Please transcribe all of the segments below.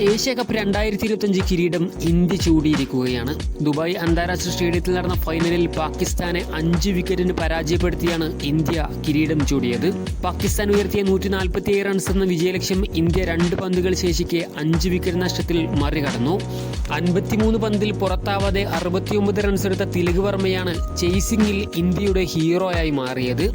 Asia cup രണ്ടായിരത്തി ഇരുപത്തഞ്ച് കിരീടം ഇന്ത്യ ചൂടിയിരിക്കുകയാണ്. ദുബായ് അന്താരാഷ്ട്ര സ്റ്റേഡിയത്തിൽ നടന്ന ഫൈനലിൽ പാകിസ്ഥാനെ അഞ്ച് വിക്കറ്റിന് പരാജയപ്പെടുത്തിയാണ് ഇന്ത്യ കിരീടം ചൂടിയത്. പാകിസ്ഥാൻ ഉയർത്തിയ നൂറ്റി നാൽപ്പത്തി ഏഴ് റൺസ് എന്ന വിജയലക്ഷ്യം ഇന്ത്യ രണ്ട് പന്തുകൾ ശേഷിക്കെ അഞ്ച് വിക്കറ്റ് നഷ്ടത്തിൽ മറികടന്നു. അൻപത്തിമൂന്ന് പന്തിൽ പുറത്താവാതെ അറുപത്തിയൊമ്പത് റൺസ് എടുത്ത തിലക് വർമ്മയാണ് ചേസിംഗിൽ ഇന്ത്യയുടെ ഹീറോയായി മാറിയത്.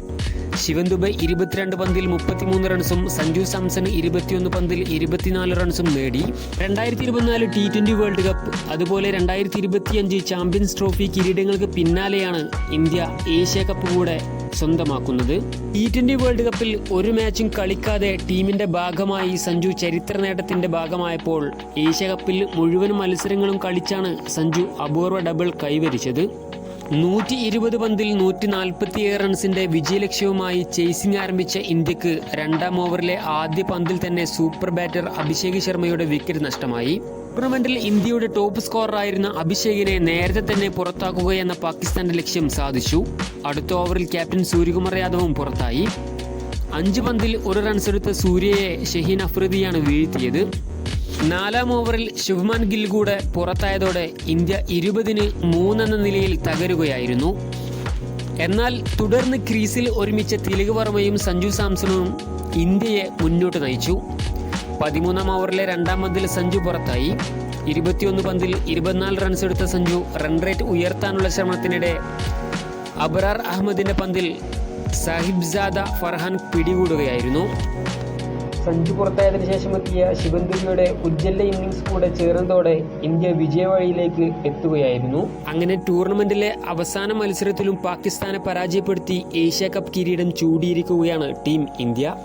ശിവൻ ദുബൈ ഇരുപത്തിരണ്ട് പന്തിൽ മുപ്പത്തിമൂന്ന് റൺസും സഞ്ജു സാംസൺ ഇരുപത്തിയൊന്ന് പന്തിൽ ഇരുപത്തിനാല് റൺസും നേടി. രണ്ടായിരത്തി ഇരുപത്തിനാല് ടി ട്വന്റി വേൾഡ് കപ്പ് അതുപോലെ രണ്ടായിരത്തി ഇരുപത്തിയഞ്ച് ചാമ്പ്യൻസ് ട്രോഫി കിരീടങ്ങൾക്ക് പിന്നാലെയാണ് ഇന്ത്യ ഏഷ്യ കപ്പ് കൂടെ സ്വന്തമാക്കുന്നത്. ടി ട്വന്റി വേൾഡ് കപ്പിൽ ഒരു മാച്ചും കളിക്കാതെ ടീമിന്റെ ഭാഗമായി സഞ്ജു ചരിത്ര നേട്ടത്തിന്റെ ഭാഗമായപ്പോൾ ഏഷ്യ കപ്പിൽ മുഴുവൻ മത്സരങ്ങളും കളിച്ചാണ് സഞ്ജു അപൂർവ ഡബിൾ കൈവരിച്ചത്. നൂറ്റി ഇരുപത് പന്തിൽ നൂറ്റി നാൽപ്പത്തിയേഴ് റൺസിന്റെ വിജയലക്ഷ്യവുമായി ചേസിംഗ് ആരംഭിച്ച ഇന്ത്യയ്ക്ക് രണ്ടാം ഓവറിലെ ആദ്യ പന്തിൽ തന്നെ സൂപ്പർ ബാറ്റർ അഭിഷേക് ശർമ്മയുടെ വിക്കറ്റ് നഷ്ടമായി. ടൂർണമെന്റിൽ ഇന്ത്യയുടെ ടോപ്പ് സ്കോററായിരുന്ന അഭിഷേകിനെ നേരത്തെ തന്നെ പുറത്താക്കുകയെന്ന പാകിസ്ഥാന്റെ ലക്ഷ്യം സാധിച്ചു. അടുത്ത ഓവറിൽ ക്യാപ്റ്റൻ സൂര്യകുമാർ യാദവും പുറത്തായി. അഞ്ച് പന്തിൽ ഒരു റൺസ് എടുത്ത സൂര്യയെ ഷഹീൻ അഫ്രീദിയാണ് വീഴ്ത്തിയത്. നാലാം ഓവറിൽ ശുഭ്മാൻ ഗിൽ കൂടെ പുറത്തായതോടെ ഇന്ത്യ ഇരുപതിന് മൂന്നെന്ന നിലയിൽ തകരുകയായിരുന്നു. എന്നാൽ തുടർന്ന് ക്രീസിൽ ഒരുമിച്ച തിലക് വർമ്മയും സഞ്ജു സാംസണും ഇന്ത്യയെ മുന്നോട്ട് നയിച്ചു. പതിമൂന്നാം ഓവറിലെ രണ്ടാം പന്തിൽ സഞ്ജു പുറത്തായി. ഇരുപത്തിയൊന്ന് പന്തിൽ ഇരുപത്തിനാല് റൺസ് എടുത്ത സഞ്ജു റൺ റേറ്റ് ഉയർത്താനുള്ള ശ്രമത്തിനിടെ അബ്രാർ അഹമ്മദിന്റെ പന്തിൽ സാഹിബ്സാദ ഫർഹാൻ പിടികൂടുകയായിരുന്നു. സഞ്ജു പുറത്തായതിനു ശേഷം എത്തിയ ശിവൻ ഉജ്ജ്വല ഇന്നിംഗ്സ് കൂടെ ചേർന്നതോടെ ഇന്ത്യ വിജയവഴിയിലേക്ക് എത്തുകയായിരുന്നു. അങ്ങനെ ടൂർണമെന്റിലെ അവസാന മത്സരത്തിലും പാകിസ്ഥാനെ പരാജയപ്പെടുത്തി ഏഷ്യ കപ്പ് കിരീടം ചൂടിയിരിക്കുകയാണ് ടീം ഇന്ത്യ.